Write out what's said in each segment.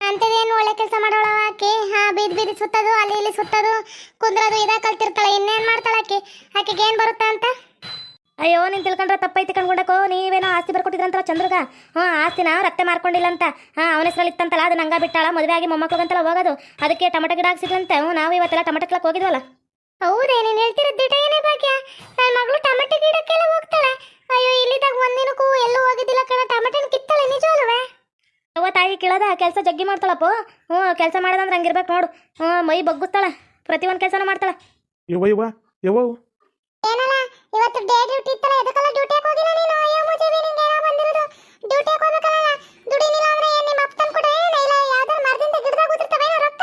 ಅಂತದೇನು ಒಳ್ಳೆ ಕೆಲಸ ಮಾಡೋಳ ಆಕಿ? ಹಾ ಬೀದ್ ಬೀದಿ ಸುತ್ತದು ಅಲ್ಲಿ ಇಲ್ಲಿ ಸುತ್ತದು ಕುಂದ್ರದು ಇದ ಕಲ್ತಿರ್ತಾಳೆ ಇನ್ನೇನ್ ಮಾಡ್ತಾಳೆ ಆಕಿ? ಆಕೆಗೆ ಏನ್ ಬರುತ್ತ ಅಂತ? ಅಯ್ಯೋ ನೀನ್ ತಿಳ್ಕೊಂಡ್ರೆ ತಪ್ಪೈತಿ ಕಣ್ಕೊಂಡಕೋ ನೀವೇನೋ ಆಸ್ತಿ ಬರ್ಕೊಟ್ಟಿದ್ರಂತಲ್ಲ ಚಂದ್ರಗ? ಹಾ ಆಸ್ತಿನ ರಕ್ತೆ ಮಾರ್ಕೊಂಡಿಲ್ಲ ಅಂತ ಹಾ ಅವನ ಹೆಸರಲ್ಲಿ ಇತ್ತಂತಲ್ಲ ಅದು ನಂಗ ಬಿಟ್ಟಾಳ ಮದುವೆ ಆಗಿ ಮೊಮ್ಮಕ್ಳಿಗಂತಲ್ಲ ಹೋಗೋದು. ಅದಕ್ಕೆ ಟೊಮೆಟೊ ಗಿಡ ಹಾಕ್ಸಿದ್ರಂತೆ ಹ್ಞೂ ನಾವು ಇವತ್ತೆಲ್ಲ ಟಮಟ ಕ್ಲಕ್ ಹೋಗಿದ್ವಲ್ಲ. ಹೌದೇ ನೀನು ಹೇಳ್ತಿರೋದು ದಿಟ ಏನೇ ಭಾಗ್ಯ? ನನ್ನ ಮಗಳು ಟೊಮೆಟೊ ಗಿಡಕ್ಕೆಲ್ಲ ಹೋಗ್ತಾಳೆ. ಅಯ್ಯೋ ಇಲ್ಲಿದಾಗ ಒಂದಿನಕ್ಕೂ ಎಲ್ಲೂ ಹೋಗಿದ್ದಿಲ್ಲ ಕಣ ಟಮಟನ್ ಕಿತ್ತಾಳೆ ನಿಜವಲ್ವೇ ಅವ್ವ ತಾಯಿ ಕೇಳದ ಕೆಲಸ ಜಗ್ಗಿ ಮಾಡ್ತಾಳಪ್ಪ. ಹ್ಞೂ ಕೆಲಸ ಮಾಡದಂದ್ರೆ ಹಂಗಿರ್ಬೇಕು ನೋಡು. ಹ್ಞೂ ಮೈ ಬಗ್ಗುಸ್ತಾಳ ಪ್ರತಿ ಒಂದು ಮಾಡ್ತಾಳೆ. ಮಾಡ್ತಾಳ ಯವ್ವ ಯವ್ವ. ಏನಲ್ಲ ಇವತ್ತು ಡೇ ಡ್ಯೂಟಿ ಇತ್ತಲ್ಲ ಎದಕ್ಕಲ್ಲ ಡ್ಯೂಟಿಗೆ ಹೋಗಿಲ್ಲ ನೀನು? ಅಯ್ಯೋ ಮುಜಿ ನಿಂಗೆ ಏನೋ ಬಂದಿರೋದು? ಡ್ಯೂಟಿಗೆ ಹೋಗ್ಬೇಕಲ್ಲ ದುಡಿನಿಲ್ಲ ಅಂದ್ರೆ ಏನ್ ನಿಮ್ಮ ಅಪ್ಪ ತಂದ್ಕೊಟ್ರೆ ಏನ ಇಲ್ಲ ಯಾವ್ದಾರು ಮರದಿಂದ ಗಿಡದಾಗ ಕೂತಿರ್ತಾವೆ ರೊಕ್ಕ?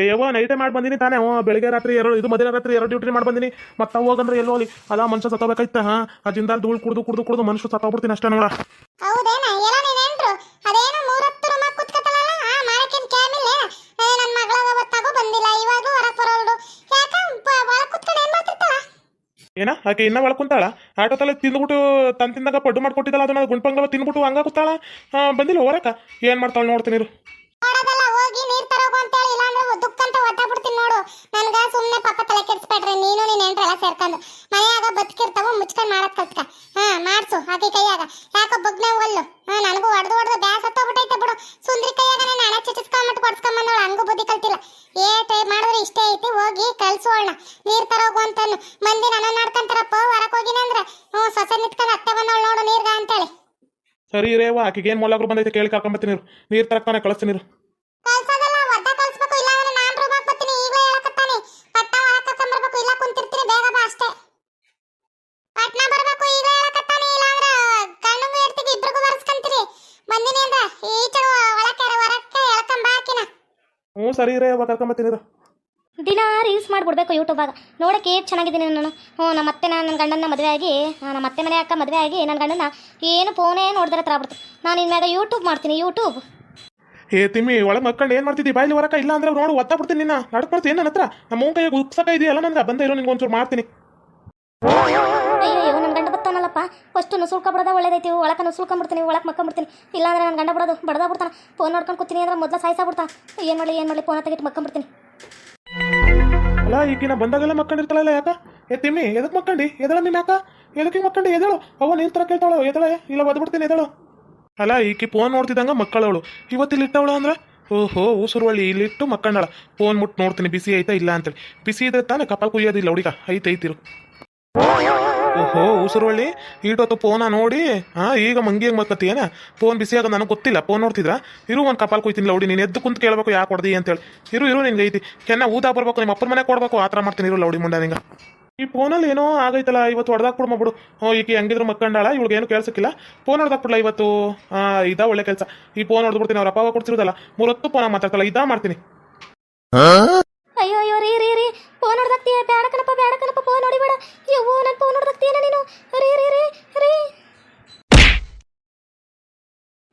ಏ ಯವ್ವ ನೈಟೇ ಮಾಡಿ ಬಂದಿನಿ ತಾನೇ. ಹ್ಞೂ ಬೆಳಿಗ್ಗೆ ರಾತ್ರಿ ಎರಡು ಇದು ಮಧ್ಯಾಹ್ನ ರಾತ್ರಿ ಎರಡು ಡ್ಯೂಟಿ ಮಾಡಿ ಬಂದಿನಿ. ಮತ್ತೆ ಹೋಗಂದ್ರೆ ಎಲ್ಲೋ ಅಲ್ಲಿ ಅದ ಮನುಷ್ಯ ಸತ್ತೋಬೇಕಾಯ್ತ ಹಾ? ಆ ಜಿಂದಾಲ್ ಧೂಳು ಕುಡ್ದು ಕುಡ್ದು ಕುಡ್ದು ಮನುಷ್ಯ ಸತ್ತೋಗ್ಬಿಡ್ತೀನಿ ಅಷ್ಟೇ ನೋಡ. ಹೌದೇನ? ಎಲ್ಲ ಏನ? ಆಕೆ ಇನ್ನ ಒಳಗೆ ಆಟೋ ತಲೆ ತಿಂದ್ಬಿಟ್ಟು ತನ್ ತಿಂದಾಗ ಪಡ್ಡು ಮಾಡ್ಕೊಟ್ಟಿದ್ದಲ್ಲ, ಅದನ್ನ ಗುಂಡ್ಪಂಗ್ಲ ತಿಂದ್ಬಿಟ್ಟು ಹಂಗ ಕೂತಾಳ? ಬಂದಿಲ್ಲ ಹೊರಕ ಏನ್ ಮಾಡ್ತಾಳ ನೋಡ್ತೀನಿ ಹೋಗಿ ನೀರ್ ಅಂತ ಹೇಳಿ ನನ್ಗ ತಲೆ ನೀನು ಸೇರ್ಕೊಂಡು. ಮನೆಯಾಗ ಬದುಕಿರ್ತಾವ, ಮುಚ್ಕೊಂಡ್ ಮಾಡಕ್ ಕಲ್ತ್ಕ. ಹಾ, ಮಾಡ್ಸು, ಆಕೆ ಕೈಯಾಗ ಯಾಕೋ ಬಗ್ನ ಒಲ್ಲು ಹಾ ನನಗೂ ಹೊಡೆದು ಹೊಡೆದು ಬ್ಯಾಸ್ ಹತ್ತೋಗ್ಬಿಟ್ಟೈತೆ ಬಿಡು ಸುಂದ್ರಿ ಕೈಯಾಗ ನಾನು ಹಣ ಚಿಚಿಸ್ಕೊಂಬಿಟ್ಟು ಕೊಡ್ಸ್ಕೊಂಬಂದವಳು ಹಂಗೂ ಬುದ್ಧಿ ಕಲ್ತಿಲ್ಲ ಏ ಟೈ ಮಾಡಿದ್ರೆ ಇಷ್ಟೇ ಐತಿ ಹೋಗಿ ಕಳ್ಸೋಣ ನೀರ್ ತರೋಗು ಅಂತಾನು ಮಂದಿ ನನ್ನ ನಾಡ್ಕಂತಾರಪ್ಪ ಹೊರಕ್ ಹೋಗಿನಂದ್ರ ಹ್ಞೂ ಸೊಸೆ ನಿತ್ಕೊಂಡು ಅತ್ತೆ ಬಂದವಳು ನೋಡು ನೀರ್ಗ ಅಂತೇಳಿ ಸರಿ ರೇವ ಆಕಿಗೆ ಏನ್ ಮೊಲಾಗ್ರು ಬಂದೈತೆ ಕೇಳಿ ಕರ್ಕೊಂಬತ್ತೀನಿ ನೀರು ತರಕ್ತಾನೆ ಕಳಿಸ್ತೀನಿ ಹ್ಞೂ ಸರಿ ರೇ ಕರ್ಕೊಂಬತ್ತೀನಿ ದಿನ ರೀಲ್ಸ್ ಮಾಡಿಬಿಡ್ಬೇಕು ಯೂಟ್ಯೂಬಾಗ ನೋಡೋಕೆ ಎಷ್ಟು ಚೆನ್ನಾಗಿದ್ದೀನಿ ನಾನು. ಹ್ಞೂ ನಮ್ಮ ಅತ್ತೆ ನಾನು ನನ್ನ ಗಂಡನ ಮದುವೆ ಆಗಿ ನಮ್ಮ ಅತ್ತೆ ಮನೆ ಅಕ್ಕ ಮದುವೆ ಆಗಿ ನನ್ನ ಗಂಡನ ಏನು ಫೋನೇ ನೋಡಿದ್ರೆ ಹತ್ರ ಆಗ್ಬಿಡ್ತು. ನಾನು ಇನ್ಮ್ಯಾಗ ಯೂಟ್ಯೂಬ್ ಮಾಡ್ತೀನಿ ಯೂಟ್ಯೂಬ್ ಏ ತಿಮ್ಮಿ ಒಳಗೆ ಮಕ್ಕಳು ಏನು ಮಾಡ್ತಿದ್ದಿ? ಬಾಯಲ್ಲಿ ಹೊರಕ ಇಲ್ಲ ಅಂದ್ರೆ ನೋಡು ಒತ್ತಾ ಬಿಡ್ತೀನಿ ನಿನ್ನ ನಡ್ಕ್ ಮಾಡ್ತೀನಿ ನನ್ನ ಹತ್ರ? ನಮ್ಮ ಮೂನ್ ಕೈಯಾಗ ಉಕ್ಸಕ ಇದೆಯಲ್ಲ ನನಗೆ? ಬಂದ ಇರೋ ನಿಂಗೆ ಒಂಚೂರು ಮಾಡ್ತೀನಿ. ಅಯ್ಯೋ ನನ್ನ ಗಂಡ ಬರ್ತಾನಲ್ಲಪ್ಪ. ಫಸ್ಟ್ ನುಸುಳ್ಕೊಬಿಡೋದ ಒಳ್ಳೇದೈತಿ. ಒಳಕ ನುಸುಳ್ಕೊಂಬಿಡ್ತೀನಿ ಒಳಗೆ ಮಕ್ಕಂಬಿಡ್ತೀನಿ ಇಲ್ಲಾಂದ್ರೆ ನನ್ನ ಗಂಡ ಬಿಡೋದು ಬಡದ ಬಿಡ್ತಾನೆ. ಫೋನ್ ನೋಡ್ಕೊಂಡು ಕೂತೀನಿ ಅಂದ್ರೆ ಮೊದಲ ಸಾಯಿಸಾಬಿಡ್ತಾನೆ ಏನು ಮಾಡಲಿ ಏನು ಮಾಡಲಿ ಫೋನ್ ತೆಗಿಟ್ಟು ಮಕ್ಕಂಬಿಡ್ತೀನಿ ಅಲ್ಲ, ಈಗಿನ ಬಂದಾಗೆಲ್ಲ ಮಕ್ಕಂಡಿರ್ತಾಳಲ್ಲ ಯಾಕ? ಏ ತಿಮ್ಮಿ, ಎದಕ್ ಮಕ್ಕಂಡಿ? ಎದಳ ನಿಮ್ ಯಾಕ? ಎದಕ್ಕೆ ಮಕ್ಕಂಡಿ? ಎದಳು? ಅವ ನೀನ್ ತರ ಕೇಳ್ತಾಳು? ಎದಳೆ? ಇಲ್ಲ, ಒದ್ಬಿಡ್ತೀನಿ, ಎದಳು. ಅಲ್ಲ, ಈಕಿ ಫೋನ್ ನೋಡ್ತಿದ್ದಂಗ ಮಕ್ಕಳವಳು. ಇವತ್ತಿಲ್ಲಿ ಇಟ್ಟವಳು ಅಂದ್ರೆ? ಓಹೋ ಉಸುರುವಳ್ಳಿ ಇಲ್ಲಿಟ್ಟು ಮಕ್ಕಂಡಳ. ಫೋನ್ ಮುಟ್ಟು ನೋಡ್ತೀನಿ, ಬಿಸಿ ಐತಾ ಇಲ್ಲ ಅಂತೇಳಿ. ಬಿಸಿ ಇದ್ರೆ ತಾನೇ ಕಪಾಲ್ ಕುಯ್ಯೋದಿಲ್ಲ ಹುಡುಗ. ಐತೆ ಓಹೋ ಉಸಿರುವಳ್ಳಿ ಈಟೊತ್ತು ಫೋನ ನೋಡಿ? ಹಾ ಈಗ ಮಂಗಿ ಮಂಗಿಯಂಗೆ ಏನ? ಫೋನ್ ಬಿಸಿಯಾಗ ನನಗೆ ಗೊತ್ತಿಲ್ಲ. ಫೋನ್ ನೋಡ್ತಿದ್ರ? ಇರು, ಒಂದು ಕಪಾಲ್ ಕುಯ್ತೀನಿ, ಲೌಡಿ. ನೀನು ಎದ್ದು ಕುಂತ ಕೇಳಬೇಕು ಯಾಕೆ ಅಂತ ಅಂತೇಳಿ. ಇರು ಇರು, ನಿನ್ಗೆ ಐತಿ. ಕೆನ್ನ ಬರಬೇಕು ಬರ್ಬೇಕು, ನಿಮ್ಮ ಅಪ್ಪನ ಮನೆ ಕೊಡ್ಬೇಕು. ಆ ಥರ ಮಾಡ್ತೀನಿ, ಇರು, ಲೌಡಿ ಮುಂಡ ನಿಂಗೆ. ಈ ಫೋನಲ್ಲಿ ಏನೋ ಆಗೈತಲ್ಲ, ಇವತ್ತು ಹೊಡೆದಾಗ ಬಿಡು ಮಾಡ್ಬಿಡು. ಹ್ಞೂ ಈಕೆ ಹೆಂಗಿದ್ರು ಮಕ್ಕಂಡಾಳ, ಇವಳಿಗೆ ಏನು ಕೇಳಿಸಕ್ಕಿಲ್ಲ. ಫೋನ್ ಹೊಡೆದಾಕ್ಬಿಡ್ಲ ಇವತ್ತು? ಇದಾ ಒಳ್ಳೆ ಕೆಲಸ. ಈ ಫೋನ್ ಹೊಡೆದ್ಬಿಡ್ತೀನಿ ಅವ್ರ ಅಪ್ಪ ಕೊಡ್ತಿರೋದಲ್ಲ ಮೂರತ್ತು ಫೋನ್ ಮಾತಾಡ್ತಲ್ಲ ಇದಾ ಮಾಡ್ತೀನಿ. ಅಯ್ಯೋ ಅಯ್ಯೋ ರೀ ಫೋನ್ ಹೊಡ್ದಾಕ್ತೀಯ ಬೇಡ ಕಣಪ್ಪ ಬೇಡ ಕಣಪ್ಪ ಫೋನ್ ಹೊಡಿಬೇಡ ಯವ್ವೋ ನನ್ನ ಫೋನ್ ಹೊಡ್ದಾಕ್ತೀಯನ ನೀನು? ರೀ ರೀ ರೀ ರೀ.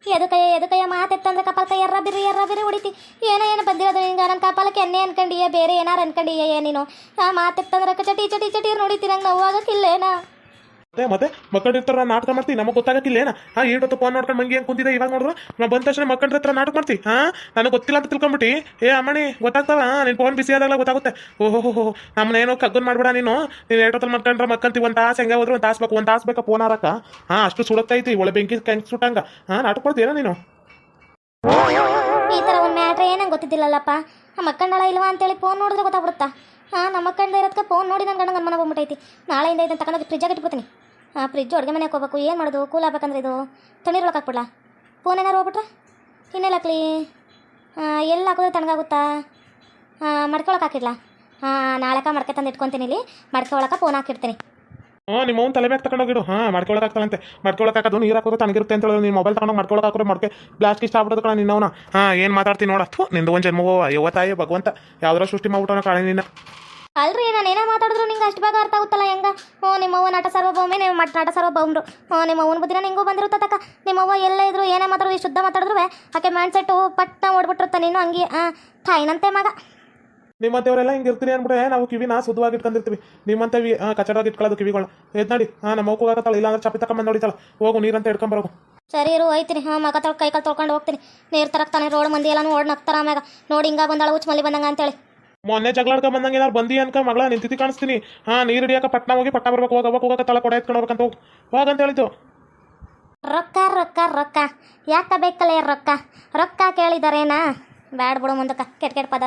ಎದಕಯ್ಯ ಎದಕಯ್ಯ ಮಾತೆತ್ತಂದ್ರೆ ಕಪಾಲ ಕೈ ಎರ್ರ ಬಿರಿ ಎರ್ರ ಬಿರಿ ಹೊಡಿತಿ. ಏನೋ, ಏನು ಬಂದಿರೋದು ಹಿಂಗ ನನ್ನ ಕಪಾಲಕ್ಕೆ ಎಣ್ಣೆ ಅನ್ಕೊಂಡಿಯ, ಬೇರೆ ಏನಾರು ಅನ್ಕೊಂಡಿಯ ನೀನು? ಆ ಮಾತೆತ್ತಂದ್ರೆ ಚಟಿ ಚಟಿ ಚಟಿ ನೋಡಿತೀರಂಗೆ ನೋವಾಗಕ್ಕಿಲ್ಲೇನಾ? ಮತ್ತೆ? ಮತ್ತೆ ಮಕ್ಕಳಿರ್ತಾರ ನಾಟಕ ಮಾಡ್ತಿ? ನಮಗೆ ಗೊತ್ತಾಗತ್ತಿಲ್ಲ ಏನ? ಹಾ ಈಟೊತ್ತು ಫೋನ್ ನೋಡ್ಕೊಂಡು ಮಂಗಿ ಹೆಂಗ್ ಕುಂತಿದೆ ಇವಾಗ ನೋಡ್ರು? ನಾ ಬಂದ ತಕ್ಷಣ ಮಕ್ಕಳ ಹತ್ರ ನಾಟಕ ಮಾಡ್ತಿ, ಹಾ? ನನಗೆ ಗೊತ್ತಿಲ್ಲ ಅಂತ ತಿಳ್ಕೊಂಬಿಟ್ಟು. ಏ, ಅಮ್ಮಣಿ ಗೊತ್ತಾಗ್ತಾವ ನಿನ್ ಫೋನ್ ಬಿಸಿ ಆದಾಗ ಗೊತ್ತಾಗುತ್ತೆ. ಓಹೋ ಹೋ ನಮ್ಮನ್ನೇನೋ ಕಗ್ಗನ್ ಮಾಡ್ಬೇಡ ನೀನು. ನೀನು ಏಟೊತ್ತಲ್ಲಿ ಮಕ್ಕಂಡ್ರೆ ಮಕ್ಕಂತಿ, ಒಂದು ತಾಸು ಹೆಂಗೆ ಹೋದ್ರೆ ಒಂದು ತಾಸು ಬೇಕು ಒಂದು ತಾಸು ಬೇಕಾ ಫೋನ್ ಹಾರಕ? ಹಾ, ಅಷ್ಟು ಸುಡತ್ತೈತಿ ಒಳ ಬೆಂಕಿ ಕೆಂಕ್ ಸುಟ್ಟಂಗ? ಹಾ, ನಾಟಕ ಕೊಡ್ತೀರಾ ನೀನು? ಈ ತರ ಒಂದು ಮ್ಯಾಟ್ರ್ ಏನಂಗೆ ಗೊತ್ತಿದ್ದಿಲ್ಲಲ್ಲಪ್ಪ? ಮಕ್ಕಂಡಳ ಇಲ್ವಾ ಅಂತೇಳಿ ಫೋನ್ ನೋಡಿದ್ರೆ ಗೊತ್ತಾಗ್ಬಿಡುತ್ತಾ? ಹಾ, ನಮ್ಮ ಕಂಡ ಇರೋದಕ್ಕೆ ಫೋನ್ ನೋಡಿ ನನ್ನ ಗಂಡ ಮನೆ ಬಂದ್ಬಿಟ್ಟೈತಿ ನಾಳೆಯಿಂದ ಇದನ್ನು ತಗೊಂಡೋಗಿ ಫ್ರಿಜ್ಜಾಗಿ ಇಟ್ಬಿಡ್ತೀನಿ. ಹಾಂ ಫ್ರಿಜ್ಜು ಅಡುಗೆ ಮನೆಗೆ ಹೋಗ್ಬೇಕು. ಏನು ಮಾಡೋದು? ಕೂಲ್ ಆಗ್ಬೇಕಂದ್ರೆ ಇದು. ತಣ್ಣೀರೊಳಗೆ ಹಾಕ್ಬಿಡ್ಲಾ? ಫೋನ್ ಏನಾರು ಹೋಗ್ಬಿಟ್ರೆ? ಇನ್ನೆಲ್ಲ ಹಾಕ್ಲಿ. ಎಲ್ಲಿ ಹಾಕೋದು ತಣ್ಣಗಾಗುತ್ತಾ? ಮಡ್ಕೊಳಕ್ಕೆ ಹಾಕಿಡ್ಲಾ? ಹಾಂ ನಾಳೆಕ ಮಡ್ಕೆ ತಂದು ಇಟ್ಕೊತೀನಿ ಇಲ್ಲಿ. ಮಡ್ಕೆ ಫೋನ್ ಹಾಕಿಡ್ತೀನಿ. ಹಾಂ, ನಿಮ್ಮ ತಲೆ ಮ್ಯಾಗ ತಗೊಂಡೋಗಿಡು ಹಾಂ ಮಾಡ್ಕೊಳಕ್ಕಾಗ್ತಲಂತೆ ಮಾಡ್ಕೊಳಕ್ಕಾಗೋದು ನೀರು ಹಾಕೋದು ತನಗಿರುತ್ತೆ ಅಂತ ಹೇಳೋದು. ನೀನು ಮೊಬೈಲ್ ತಗೊಂಡು ಮಾಡ್ಕೊಳಕ್ಕೆ ಹಾಕೋದು ಮಡಕೆ ಬ್ಲಾಸ್ಟ್ ಇಷ್ಟ ಆಗ್ಬಿಡೋದು ಕಣ ನಿನ್ನವನ. ಹಾಂ, ಏನು ಮಾತಾಡ್ತೀನಿ ನೋಡು. ಥು, ನಿಂದು ಒಂದು ಜನ್ಮವೋ, ಅಯ್ಯೋ, ತಾಯಿ, ಭಗವಂತ. ಯಾವ್ದಾರ ಸೃಷ್ಟಿ ಮಾಡ್ಬಿಟ್ಟವನ ಕಾಳೆ ನಿನ್ನ. ಅಲ್ರಿ ನಾನು ಏನೇ ಮಾತಾಡಿದ್ರು ನಿಂಗೆ ಅಷ್ಟು ಭಾಗ ಅರ್ಥ ಆಗುತ್ತಲ್ಲ ಹೆಂಗ? ಹ್ಞೂ ನಿಮ್ಮವ್ವ ನಟ ಸರ್ವಭೌಮೆ ನೀವು ಮಟ್ ನಟ ಸರ್ವಭೌಮರು. ಹ್ಞೂ ನಿಮ್ಮ ಅವ್ವನ ಬುದ್ಧಿನ ನಿಂಗೂ ಬಂದಿರುತ್ತಕ್ಕ ನಿಮ್ಮವ್ವ ಎಲ್ಲ ಇದ್ರು ಏನೇ ಮಾತಾಡಿದ್ರು ಶುದ್ಧ ಮಾತಾಡಿದ್ರು ಆಕೆ ಮೈಂಡ್ ಸೆಟ್ಟು ಪಟ್ಟ ಓಡ್ಬಿಟ್ಟಿರುತ್ತೆ ನೀನು ಹಂಗೆ ತಾಯಿನಂತೆ ಮಗ. ನಿಮ್ಮಂತೆಯವರೆಲ್ಲ ಹಿಂಗೆ ಇರ್ತೀನಿ ಅಂದ್ಬಿಟ್ರೆ ನಾವು ಕಿವಿನ ಶುದ್ಧವಾಗಿ ಇಟ್ಕೊಂಡಿರ್ತೀವಿ ನಿಮ್ಮಂತೆ ಕಚಡವಾಗಿ ಇಟ್ಕೊಳ್ಳೋದು ಕಿವಿಗಳು. ಎದ್ ನೋಡಿ ಹಾಂ ನಮ್ಮ ಮಗು ಇಲ್ಲ ಅಂದ್ರೆ ಚಪ್ಪಿ ತಕೊಂಬಂದು ನೋಡಿತಲ್ಲ ಹೋಗು ನೀರಂತ ಹಿಡ್ಕೊಂಬರೋಗು ಸರಿ ಇರು ಹೋಯ್ತೀನಿ ಹಾಂ ಮಗ ತೊಳ್ ಕೈ ಕಾಲು ತೊಳ್ಕೊಂಡು ಹೋಗ್ತೀನಿ. ನೀರು ತರಕ್ತಾನೆ ರೋಡ್ ಮಂದಿ ಎಲ್ಲ ಓಡ್ ನಗ್ತಾರ ಆಮ್ಯಾಗ. ನೋಡಿ ಹಿಂಗ ಬಂದಾಳ ಹುಚ್ಚು ಮಲ್ಲಿ ಬಂದಂಗ ಅಂತೇಳಿ. ಮೊನ್ನೆ ಜಗಳಾಡ್ಕ ಬಂದಂಗೆ ಏನಾರು ಬಂದಿ ಅನ್ಕ ಮಗಳ ನಿಂತಿ ಕಾಣಿಸ್ತೀನಿ. ಹಾ, ನೀರು ಹಿಡಿಯಕ ಪಟ್ನ ಹೋಗಿ ಪಟ್ನ ಬರ್ಬೇಕು ಹೋಗ ಹೋಗಕ್ಕೆ ತಳ ಕೊಡ ಎತ್ಕೊಂಡು ಹೋಗ್ಬೇಕಂತ ಹೋಗಿ. ಹೋಗಂತ ಹೇಳಿದ್ದು. ರೊಕ್ಕ ರೊಕ್ಕ ರೊಕ್ಕ. ಯಾಕ ಬೇಕಲ್ಲ ರೊಕ್ಕ? ರೊಕ್ಕ ಕೇಳಿದಾರೇನಾ? ಬ್ಯಾಡ್ ಬಿಡು ಮುಂದಕ್ಕ, ಕೆಟ್ಟ ಕೆಟ್ಟ ಪದ.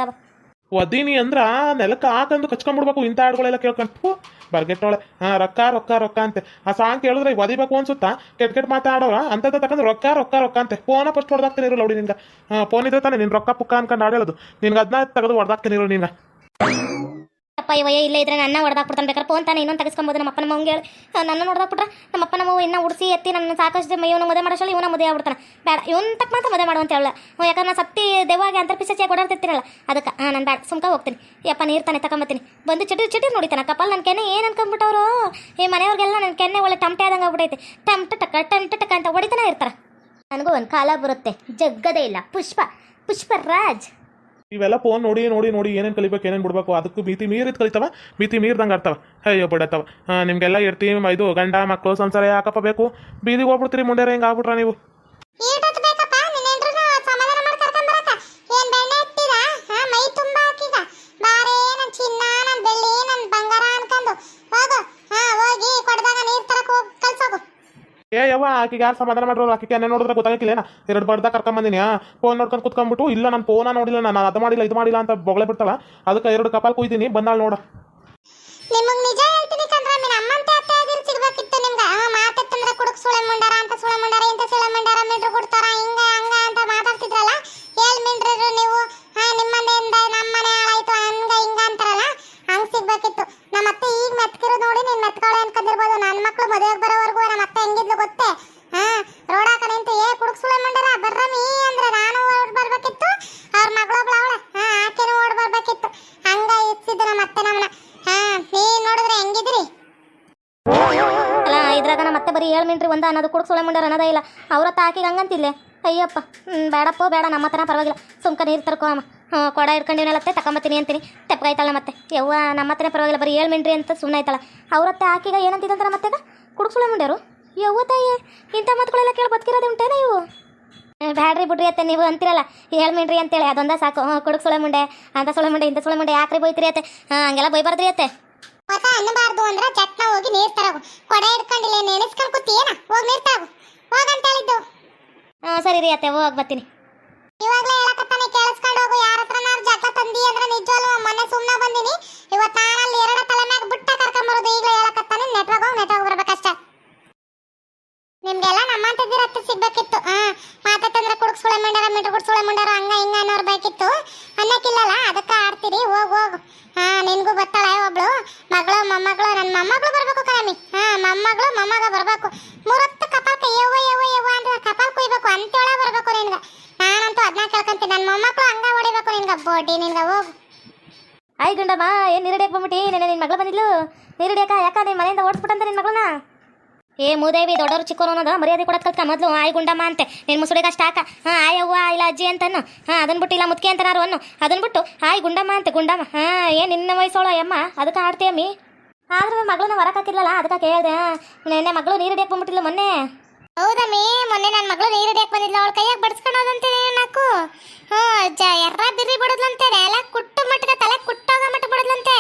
ಒದೀನಿ ಅಂದ್ರ ನೆಲಕ್ಕೆ ಹಾಕಂದು ಕಚ್ಕೊಂಡ್ಬಿಡ್ಬೇಕು ಇಂಥ ಹಾಡುಗಳೆಲ್ಲ ಕೇಳ್ಕೊಂಡು ಬರ್ಗೆಟ್ಟೋಳೆ ಹಾ, ರೊಕ್ಕ ರೊಕ್ಕ ರೊಕ್ಕ ಅಂತೆ. ಆ ಸಾಂಗ್ ಕೇಳಿದ್ರೆ ಒದಿಬೇಕು ಅನ್ಸುತ್ತಾ? ಕೆಟ್ಟ ಕೆಟ್ಟ ಮಾತಾಡೋರ ಅಂತದ ತಕ್ಕಂದ್ರೆ ರೊಕ್ಕ ರೊಕ್ಕ ರೊಕ್ಕ ಅಂತೆ. ಫೋನ ಫಸ್ಟ್ ಹೊಡೆದಾಗ್ತೀನಿ ಇರೋ ನೋಡಿ ನಿನ್ಗೆ. ಫೋನ್ ಇದ್ರೆ ತಾನೆ ನಿನ್ ರೊಕ್ಕ ಪುಕ್ಕ ಅನ್ಕೊಂಡು ಆಡೋದು ನಿನ್ಗೆ ಅದನ್ನ ತೆಗೆದು ಹೊಡೆದಾಗ್ತೀನಿ ಇರೋ ನಿನ್ನ ಅಪ್ಪ ಇವಯ್ಯ ಇಲ್ಲೇ ಇದ್ರೆ ನನ್ನ ಹೊಡೆದಾಕ್ಬಿಡ್ತಾನೆ ಬೇಕಾರೆ ಫೋನ್ ತಾನೆ, ಇನ್ನೊಂದು ತೆಗೆಸ್ಕೊಬೋದು ನಮ್ಮ ಅಪ್ಪನ ಮಗಂಗೆ ಹೇಳಿ. ನನ್ನ ಹೊಡೆದಾಕ್ಬಿಟ್ರೆ ನಮ್ಮ ಅಪ್ಪನ ಮಗು ಇನ್ನ ಉಡಿಸಿ ಎತ್ತಿ ನನ್ನ ಸಾಕಷ್ಟು ಇವನು ಮದುವೆ ಮಾಡೋಷ್ಟಲ್ಲಿ ಇವನ ಮದುವೆ ಆಗ್ಬಿಡ್ತಾನೆ. ಬೇಡ, ಇವನ್ ತಕ್ಕ ಮಾತ್ರ ಮದುವೆ ಮಾಡುವಂತ ಹೇಳ ಯಾಕಂದ್ರೆ ನಾ ಸತ್ತಿ ದೆವ್ವಾಗಿ ಅಂತರ್ಪಿಸಿಯಾಗಿ ಓಡಾಡ್ತಿರ್ತೀನಲ್ಲ ಅದಕ್ಕೆ. ಹಾಂ ನಾನು ಬೇಡ, ಸುಮ್ಕ ಹೋಗ್ತೀನಿ. ಯಪ್ಪ ನೀರು ತಾನೆ ತಗೊಂಬತ್ತೀನಿ. ಬಂದು ಚಿಟಿ ಚಿಟಿ ನೋಡಿತಾನೆ ಕಪ್ಪಲ್ ನನ್ನ ಕೆನ್ನೆ ಏನು ಅನ್ಕೊಂಡ್ಬಿಟ್ಟವ್ರು ಈ ಮನೆಯವ್ರಿಗೆಲ್ಲ ನನ್ನ ಕೆನ್ನೆ ಒಳ್ಳೆ ಟಮಟೆ ಆದಂಗೆ ಆಗ್ಬಿಟ್ಟೈತೆ ಟಮಟ ಟಕ ಟಮಟ ಟಕ ಅಂತ ಹೊಡಿತಾನೆ ಇರ್ತಾರೆ. ನನಗೂ ಒಂದು ಕಾಲ ಬರುತ್ತೆ, ಜಗ್ಗದೇ ಇಲ್ಲ. ಪುಷ್ಪ, ಪುಷ್ಪರಾಜ್. ಇವೆಲ್ಲ ಫೋನ್ ನೋಡಿ ನೋಡಿ ನೋಡಿ ಏನೇನು ಕಲಿಬೇಕು, ಏನೇನು ಬಿಡಬೇಕು, ಅದಕ್ಕೂ ಮಿತಿ ಮೀರಿದ್ ಕಲಿತಾವ ಮಿತಿ ಮೀರ್ದಂಗೆ ಆಡ್ತಾವ ಅಯ್ಯೋ ಬಿಡತ್ತವ ನಿಮಗೆಲ್ಲ ಇರ್ತೀವಿ ಇದು ಗಂಡ ಮಕ್ಕಳು ಸಂಸಾರ ಯಾಕಪ್ಪ ಬೇಕು? ಬೀದಿಗೆ ಹೋಗ್ಬಿಡ್ತೀರಿ ಮುಂಡೆ ಹೆಂಗೆ ಆಗ್ಬಿಟ್ರ ನೀವು ಏನ್ ಬೆಣ್ಣೆ ಇಟ್ಟಿದ ಹಾ ಮೈ ತುಂಬಾ ಹಾಕಿಗ ಬಾರೇ ನನ್ ಚಿನ್ನ ನನ್ ಬೆಳ್ಳಿ ನನ್ ಬಂಗಾರ ಅನ್ಕೊಂಡು ಹೋಗು ಹಾ ಹೋಗಿ ಕೊಡ್ದಾಗ ನೀರ್ ತರಕ್ ಹೋಗ್ ಕಲ್ಸೋಗು ಏ ಯವ್ವ, ಆಕಿಗೆ ಯಾರು ಸಮಾಧಾನ ಮಾಡೋರು? ಆಕಿಗೆ ಅನ್ನೇ ನೋಡಿದ್ರೆ ಗೊತ್ತಾಗಿಲ್ಲ ಎರಡು ಬಡ್ದ ಕರ್ಕೊಂಬಂದಿನಿ ಫೋನ್ ನೋಡ್ಕೊಂಡು ಕುತ್ಕೊಂಡ್ಬಿಟ್ಟು, ಇಲ್ಲ, ನಾನು ಫೋನ ನೋಡಿಲ್ಲ ನಾನು ಅದು ಮಾಡಿಲ್ಲ, ಇದು ಮಾಡಿಲ್ಲ ಅಂತ ಬೊಗಳೆ ಬಿಡ್ತಾಳ. ಅದಕ್ಕೆ ಎರಡು ಕಪಾಲ್ ಕುಯ್ದೀನಿ, ಬಂದಾಳ ನೋಡ. ನಿಮಗೆ ನಿಜ ಹೇಳ್ತೀನಿ ಚಂದ್ರ ನಿನ್ನ ಅಮ್ಮಂತೆ ಬರ್ರಮಿ ಅಂದ್ರೆ ನಾನು ಓಡ್ ಬರ್ಬೇಕಿತ್ತು, ಅವ್ರ ಮಗಳೊಬ್ಳು ಅವಳ. ಹಾ, ಆಕೆನೂ ಓಡ್ ಬರ್ಬೇಕಿತ್ತು. ಹಂಗ ಇರ್ತಿದ್ದು ನಮ್ಮ ಅತ್ತೆ ನಮ್ಮನ್ನ ಹಾ, ನೀ ನೋಡಿದ್ರೆ ಹೆಂಗಿದ್ರಿ ಅಲ್ಲ, ಇದ್ರಾಗ ನಮ್ಮ ಮತ್ತೆ ಬರೀ ಏಳು ಮಿಂಟ್ರಿ ಒಂದ ಅನ್ನೋದು ಕುಡುಕ್ ಸುಳೆ ಮುಂಡ್ಯಾರ ಅನ್ನೋದೇ ಇಲ್ಲ. ಅವ್ರ ತಾಕಿಗೆ ಹಂಗಂತಿಲ್ಲೆ? ಅಯ್ಯಪ್ಪ ಬೇಡಪ್ಪ, ಬೇಡ, ನಮ್ಮ ಹತ್ರ ಪರವಾಗಿಲ್ಲ. ಸುಮ್ಕ ನೀರು ತರ್ಕೋ ಅಮ್ಮ. ಹ್ಞೂ ಕೊಡ ಇಟ್ಕೊಂಡಿವನಲ್ಲತ್ತೆ ತಗೊಂಬತ್ತೀನಿ ಅಂತೀನಿ. ತೆಪ್ಪಗಾಯ್ತಾಳ ಮತ್ತೆ ಯವ್ವ, ನಮ್ಮ ಪರವಾಗಿಲ್ಲ, ಬರೀ ಏಳು ಮಿಂಟ್ರಿ ಅಂತ ಸುಮ್ಮನೆ ಆಯ್ತಾಳ. ಅವ್ರತ್ತೆ ಆಕಿಗ ಏನಂತಿದಂತಾರ ಮತ್ತೆಗ ಕುಡುಕ್ ಸುಳೆ ಮುಂಡ್ಯಾರು ಯವ್ವ ತಾಯಿ, ಇಂಥ ಮಾತುಗಳೆಲ್ಲ ಕೇಳಿ ಬದುಕಿರೋದು ಉಂಟೇನ ಇವು? ಬ್ಯಾಡ್ರಿ ಬಿಡ್ರಿ ಅತ್ತೆ ನೀವು ಅಂತಿರಲ್ಲ ಏಳು ಮಿಂಟ್ರಿ ಅಂತೇಳಿ ಅದೊಂದ ಸಾಕು. ಕುಡುಕ್ ಸುಳೆ ಮುಂಡೆ ಅಂತ ಸುಳೆ ಮುಂಡೆ ಇಂತ ಸುಳೆ ಮುಂಡೆ ಯಾಕ್ರಿ ಬೈತ್ರಿ ಅತ್ತೆ? ಹಂಗೆಲ್ಲ ಬೈಬಾರ್ದ್ರಿ ಅತ್ತೆ. ಮತ ಅನ್ನಬಾರ್ದು ಅಂದ್ರೆ ಚಟ್ನ ಹೋಗಿ ನೀರ್ ತರಗು. ಕೊಡೆ ಹಿಡ್ಕೊಂಡಿಲ್ಲ ನೆನೆಸ್ಕೊಂಡ್ ಕೂತಿಯೇನ ಹೋಗಿ ನೀರ್ ತರಗು. ಹೋಗಂತ ಹೇಳಿದ್ದು ಹಾಂ ಸರಿ ರೀ ಅತ್ತೆ ಹೋಗಿ ಬರ್ತೀನಿ. ಇವಾಗ್ಲೇ ಹೇಳಕತ್ತಾನೆ ಕೇಳಿಸ್ಕೊಂಡು ಹೋಗು. ಯಾರ ಹತ್ರನಾರು ಜಗಳ ತಂದಿ ಅಂದ್ರೆ ನಿಜವಲ್ಲ ಮೊನ್ನೆ ಸುಮ್ಮನೆ ಬಂದಿನಿ. ಇವತ್ತು ನಾನಲ್ಲಿ ಎರಡ ತಲೆ ಮ್ಯಾಗ ಬುಟ್ಟ ಕರ್ಕೊಂಬರೋದು ಈಗಲೇ ಹೇಳಕತ್ತಾನೆ ನೆಟ್ವರ್ಕ್ ಹೋಗಿ ನೆಟ್ವರ್ಕ್ ಬರ್ಬೇಕಷ್ಟೇ. ನಿಮ್ಗೆಲ್ಲ ನಮ್ಮಂತದಿರ ಹತ್ರ ಸಿಗ್ಬೇಕಿತ್ತು. ಹಾ ಮಾತಾತಂದ್ರ ಕುಡುಕ್ ಸುಳೆ ಮಂಡಾರ ಮಿಟ್ರು ಕುಡ್ ಸುಳೆ ಮಂಡಾರ, ಹಂಗ ಹಿಂಗ ಅನ್ನೋರ್ ಬೇಕಿತ್ತು. ಅನ್ನಕ್ಕಿಲ್ಲಲ್ಲ, ಅದಕ್ಕ ಆಡ್ತೀರಿ, ಹೋಗ್ ಹೋಗ್. ಹಾ ನಿನ್ಗೂ ಬರ್ತಾಳೆ ಒಬ್ಳು. ಮಗಳು, ಮೊಮ್ಮಗಳು ನನ್ನ ಮೊಮ್ಮಗಳು ಬರ್ಬೇಕು ಕರಮಿ ಹಾ ಮೊಮ್ಮಗಳು, ಮೊಮ್ಮಗ ಬರ್ಬೇಕು. ಮೂರತ್ತು ಕಪಾಲ್ಕ ಯವ್ವ ಯವ್ವ ಯವ್ವ ಅಂತ ಕಪಾಲ್ ಕುಯ್ಬೇಕು, ಅಂತೇಳ ಬರ್ಬೇಕು ನಿನ್ಗೆ. ನಾನಂತೂ ಅದನ್ನ ಕೇಳ್ಕೊಂತೀನಿ. ನನ್ನ ಮೊಮ್ಮಕ್ಕಳು ಹಂಗ ಹೊಡಿಬೇಕು ನಿನ್ಗೆ. ಬೋಡಿ ನಿನ್ಗೆ, ಹೋಗು. ಆಯ್ ಗುಂಡಮ್ಮ, ಏನು ನೀರಡಿಯಕ್ಕೆ ಬಂದ್ಬಿಟ್ಟು? ನೆನೆ ನಿನ್ನ ಮಗಳು ಬಂದಿದ್ಲು. ನೀರಡಿಯಕ್ಕ ಯಾಕ ನಿನ್ನ ಮನೆಯಿಂದ ಓಡಿಸ್ಬಿಟ್ಟಂತ ನಿನ್ನ ಮಗಳನ್ನ? ಏ ಮೂದೇವಿ, ದೊಡ್ಡವರು ಚಿಕ್ಕವರು ಅನ್ನೋದು ಮರ್ಯಾದೆ ಕೊಡೋದು ಕಲ್ತ್ಕ ಮೊದಲು ಆಯ್ ಗುಂಡಮ್ಮ ಅಂತೆ. ನಿನ್ನ ಮುಸುಡಿಗೆ ಅಷ್ಟು ಹಾಕ ಹಾಂ ಆಯವ್ವ ಇಲ್ಲ ಅಜ್ಜಿ ಅಂತನು ಹಾಂ ಅದನ್ನ ಬಿಟ್ಟು ಇಲ್ಲ ಮುತ್ಕೆ ಅಂತನಾರು ಅನ್ನು. ಅದನ್ನ ಬಿಟ್ಟು ಆಯ್ ಗುಂಡಮ್ಮ ಅಂತೆ, ಗುಂಡಮ್ಮ. ಹಾಂ ಏನು ನಿನ್ನ ವಯಸ್ಸೋಳ ಅಮ್ಮ ಅದಕ್ಕೆ ಆಡ್ತೀಯಮ್ಮಿ ಆದ್ರೆ ಮಗಳನ್ನ ಹೊರಕ್ಕೆ ಹಾಕಿರ್ಲಲ್ಲ ಅದಕ್ಕೆ ಕೇಳಿದೆ. ನೆನ್ನೆ ಮಗಳು ನೀರು ನೀರಡಿಯಕ್ಕೆ ಬಂದ್ಬಿಟ್ಟಿಲ್ಲ ಮೊನ್ನೆ. ಹೌದಮ್ಮಿ ಮೊನ್ನೆ ನನ್ನ ಮಗಳು ನೀರು ಹಿಡಿಯಕ್ ಬಂದಿಲ್ಲ ಅವಳ ಕೈಯಾಗ ಬಡ್ಸ್ಕೊಳೋದಂತೆ ನಾಕು ಹ್ಞೂ ಜ, ಎರ್ರ ಬಿರ್ರಿ ಬಿಡೋದ್ಲಂತೆ ಎಲ್ಲ ಕುಟ್ಟು ಮಟ್ಟದ ತಲೆ ಕುಟ್ಟೋಗ ಮಟ್ಟ ಬಿಡೋದ್ಲಂತೆ.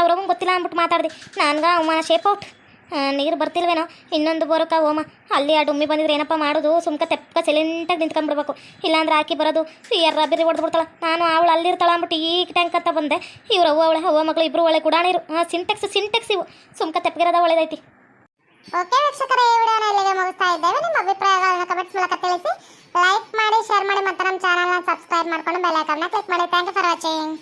ಗೊತ್ತಿ ಗೊತ್ತಿಲ್ಲ ಅಂದ್ಬಿಟ್ಟು ಮಾತಾಡ್ದೆ. ನನ್ಗೆ ಅವಮಾನ ಶೇಪ್ ಔಟ್ ನೀರು ಬರ್ತಿಲ್ವೇನೋ? ಇನ್ನೊಂದು ಬರೋಕ ಓಮ. ಅಲ್ಲಿ ಆ ಡುಮ್ಮಿ ಬಂದಿದ್ರೆ ಏನಪ್ಪ ಮಾಡೋದು? ಸುಮ್ಕ ತೆಪ್ಪ ಸೈಲೆಂಟಾಗಿ ನಿಂತ್ಕೊಂಡ್ಬಿಡ್ಬೇಕು. ಇಲ್ಲಾಂದ್ರೆ ಆಕಿ ಬರೋದು ಎರ್ರ ಬಿರಿ ಹೊಡೆದು ಬಿಡ್ತಾಳ ನಾನು ಅವಳು ಅಲ್ಲಿರ್ತಾಳ ಅಂದ್ಬಿಟ್ಟು ಈ ಟ್ಯಾಂಕ್ ಅಂತ ಬಂದೆ. ಇವ್ರು ಅವ್ವ ಅವಳೆ, ಅವ್ವ ಮಗಳು ಇಬ್ಬರು ಒಳ್ಳೆ ಗುಡಾಣಿರು ಹಾಂ ಸಿಂಟೆಕ್ಸ್ ಸಿಂಟೆಕ್ಸ್ ಇವು. ಸುಮ್ಕ ತೆಪ್ಪಗಿರೋದ ಒಳ್ಳೇದೈತಿ. ಓಕೆ ವೀಕ್ಷಕರೇ, ಈ ವಿಡಿಯೋನ ಇಲ್ಲಿಗೆ ಮುಗಿಸ್ತಾ ಇದ್ದೇವೆ. ನಿಮ್ಮ ಅಭಿಪ್ರಾಯಗಳನ್ನ ಕಮೆಂಟ್ಸ್ ಮೂಲಕ ತಿಳಿಸಿ. ಲೈಕ್ ಮಾಡಿ ಶೇರ್ ಮಾಡಿ ಮತ್ತು ನಮ್ಮ ಚಾನಲ್ನ ಸಬ್ಸ್ಕ್ರೈಬ್ ಮಾಡ್ಕೊಂಡು ಬೆಲ್ ಐಕನ್ನ ಕ್ಲಿಕ್ ಮಾಡಿ. Thank you for watching